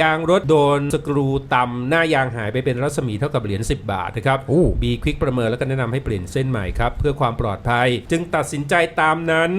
ยางรถโดนสกรูตำหน้ายางหายไปเป็นรัศมีเท่ากับเหรียญ10 บาทนะครับโอ้บีควิกประเมินแล้วก็แนะนำให้เปลี่ยนเส้นใหม่ครับเพื่อความปลอดภัย จึงตัดสินใจตามนั้น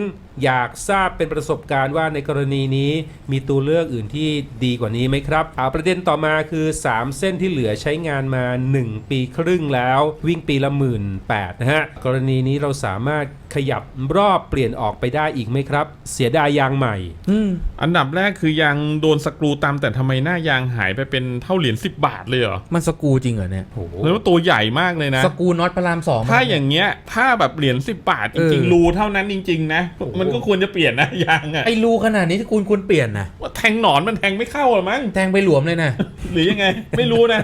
อยากทราบเป็นประสบการณ์ว่าในกรณีนี้มีตัวเลือกอื่นที่ดีกว่านี้ไหมครับเอาประเด็นต่อมาคือ 3 เส้นที่เหลือใช้งานมา 1 ปีครึ่งแล้ว วิ่งปีละหมื่นแปดนะฮะ กรณีนี้เราสามารถขยับรอบเปลี่ยนออกไปได้อีกไหมครับ เสียดายยางใหม่อืมอันดับแรกคือยางโดนสกรูตามแต่ทำไมหน้ายางหายไปเป็นเท่าเหรียญ10 บาทเลยเหรอมันสกรูจริงเหรอเนี่ยโอ้โหแล้วตัวใหญ่มากเลยนะ สกรูน็อตพระรามสอง ถ้าอย่างเงี้ยถ้าแบบเหรียญ10 บาทจริงเออ ๆรูเท่านั้นจริง ๆ นะ มันก็ควรจะเปลี่ยนนะยางอะไอ้รูขนาดนี้ที่คุณควรเปลี่ยนนะ แทงหนอนมันแทงไม่เข้าหรอมั้งแทงไปหลวมเลยนะ หรือยังไง ไม่รู้นะ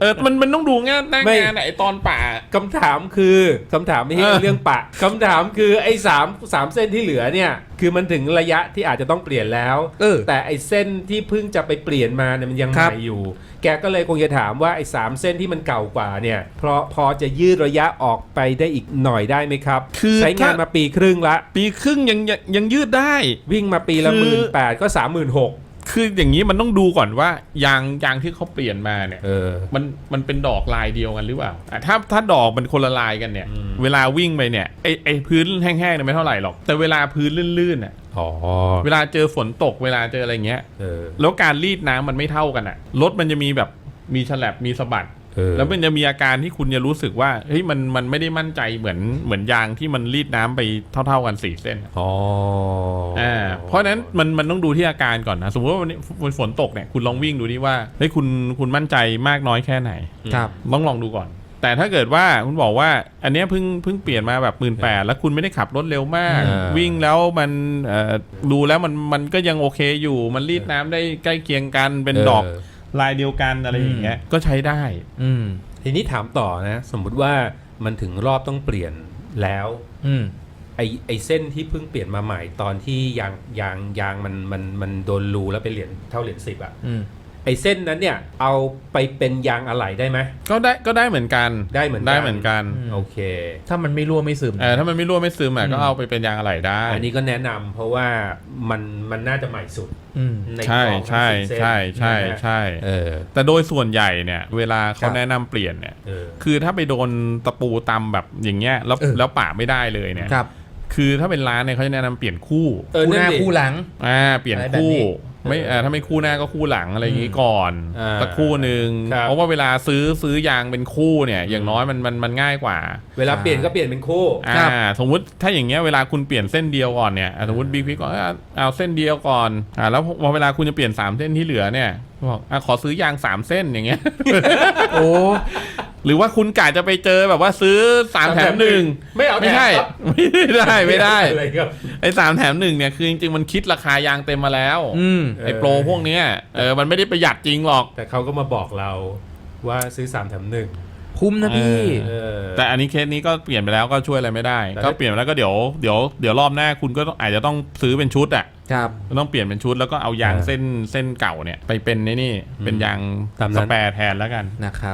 เออมันมันต้องดูงานหน้าไม่งานอะไอตอนป่าคำถามคือคำถามไม่ใช่เออเรื่องปะคำถามคือไอ้สามสามเส้นที่เหลือเนี่ย คือมันถึงระยะที่อาจจะต้องเปลี่ยนแล้วเออแต่ไอ้เส้นที่เพิ่งจะไปเปลี่ยนมาเนี่ยมันยังคใหรับม่อยู่ แกก็เลยคงจะถามว่าไอ้สามเส้นที่มันเก่ากว่าเนี่ยเพราะพอจะยืดระยะออกไปได้อีกหน่อยได้ไหมครับคือใช้งานถ้ามมาปีครึ่งละ ปีครึ่งยังยังยังยืดได้ วิ่งมาปีละคืหอมื่นแปดก็สามหมื่นหกคืออย่างนี้มันต้องดูก่อนว่ายางยางที่เขาเปลี่ยนมาเนี่ย เออ มันมันเป็นดอกลายเดียวกันหรือเปล่าอะถ้าถ้าดอกมันคนละลายกันเนี่ย อืม เวลาวิ่งไปเนี่ยไอไอพื้นแห้งๆเนี่ยไม่เท่าไหร่หรอก แต่เวลาพื้นลื่นๆอะอ๋อเวลาเจอฝนตกเวลาเจออะไรเงี้ย เออ แล้วการรีดน้ำมันไม่เท่ากันอะรถมันจะมีแบบมีฉลับมีสะบัดเออ แล้วมันจะมีอาการที่คุณจะรู้สึกว่าเฮ้ยมันมันไม่ได้มั่นใจเหมือนเหมือนยางที่มันรีดน้ำไปเท่า ๆกันสี่เส้นอะอ๋ออ่าเพราะฉะนั้นมันมันต้องดูที่อาการก่อนนะสมมติว่าวันนี้วันฝนตกเนี่ยคุณลองวิ่งดูดิว่าเฮ้ยคุณคุณมั่นใจมากน้อยแค่ไหนครับต้องลองดูก่อนแต่ถ้าเกิดว่าคุณบอกว่า อันเนี้ยเพิ่งเพิ่งเปลี่ยนมาแบบหมื่นแปดแล้วคุณไม่ได้ขับรถเร็วมากเออวิ่งแล้วมันเอ่อดูแล้วมันมันก็ยังโอเคอยู่ มันรีดน้ำได้ใกล้เคียงกันเป็นดอก ลายเดียวกันอะไรอย่างเงี้ยก็ใช้ได้ อืมทีนี้ถามต่อนะ สมมุติว่ามันถึงรอบต้องเปลี่ยนแล้ว อืมไอไอเส้นที่เพิ่งเปลี่ยนมาใหม่ตอนที่ยางยางยางมันมันมันโดนรูแล้วเป็นเหรียญเท่าเหรียญสิบอะอืม ไอเส้นนั้นเนี่ยเอาไปเป็นยางอะไหล่ได้ไหม ก็ได้ก็ได้เหมือนกันได้เหมือนกัน ได้เหมือนกันอืมโอเค ถ้ามันไม่รั่วไม่ซึม เออถ้ามันไม่รั่วไม่ซึมอะอืมก็เอาไปเป็นยางอะไหล่ได้อันนี้ก็แนะนำเพราะว่ามันมันน่าจะใหม่สุดอืม ในใช่กล่องทั้งใช่สิบเส้นใช่ใช่นะฮะใช่เออ แต่โดยส่วนใหญ่เนี่ย เวลาคเขารับ แนะนำเปลี่ยนเนี่ย เออ คือถ้าไปโดนตะปูตำแบบอย่างเงี้ยแล้วเออ แล้วป่าไม่ได้เลยเนี่ยครับคือถ้าเป็นร้านเนี่ยเขาจะแนะนำเปลี่ยนคู่ เออคู่หนั่น้านดิ คู่หลัง อ่าเปลี่ยนอะไรแบบคู่นี้ ไม่เออเอ่อถ้าไม่คู่หน้าก็คู่หลังอะไรอย่างงี้ก่อนอ่าสักคู่หนึ่งครับ เพราะว่าเวลาซื้อซื้อยางเป็นคู่เนี่ย อย่างน้อยมันมันมันง่ายกว่า เวลาเปลี่ยนก็เปลี่ยนเป็นคู่ อ่าสมมุติถ้าอย่างเงี้ยเวลาคุณเปลี่ยนเส้นเดียวก่อนเนี่ยอะสมมติบิ๊กพิกก็เอาเอาเส้นเดียวก่อนอ่าแล้วพอเวลาคุณจะเปลี่ยนสามเส้นที่เหลือเนี่ยบอกอะขอซื้อยางสามเส้นอย่างเงี้ย โอ้ หรือว่าคุณกะจะไปเจอแบบว่าซื้อสามแถมหนึ่งไม่เอาไม่ใช่แถครับไม่ได้ไม่ได้อะไรครับไอ้สามแถมหนึ่งเนี่ยคือจริงๆมันคิดราคายางเต็มมาแล้วอืมไอ้โปรพวกเนี้ยเออมันไม่ได้ประหยัดจริงหรอก แต่เขาก็มาบอกเราว่าซื้อสามแถมหนึ่งคุ้มนะพี่เออแต่อันนี้เคสนี้ก็เปลี่ยนไปแล้วก็ช่วยอะไรไม่ได้แต่ก็เปลี่ยนไปแล้วก็เดี๋ยวเดี๋ยวเดี๋ยวรอบหน้าคุณก็ต้องอาจจะต้องซื้อเป็นชุดอะครับต้องเปลี่ยนเป็นชุดแล้วก็เอายางอ่าเส้นเส้นเก่าเนี่ยไปเป็นในนี่เป็นยางตามนั้นสแปร์แทนแล้วกันนะครับ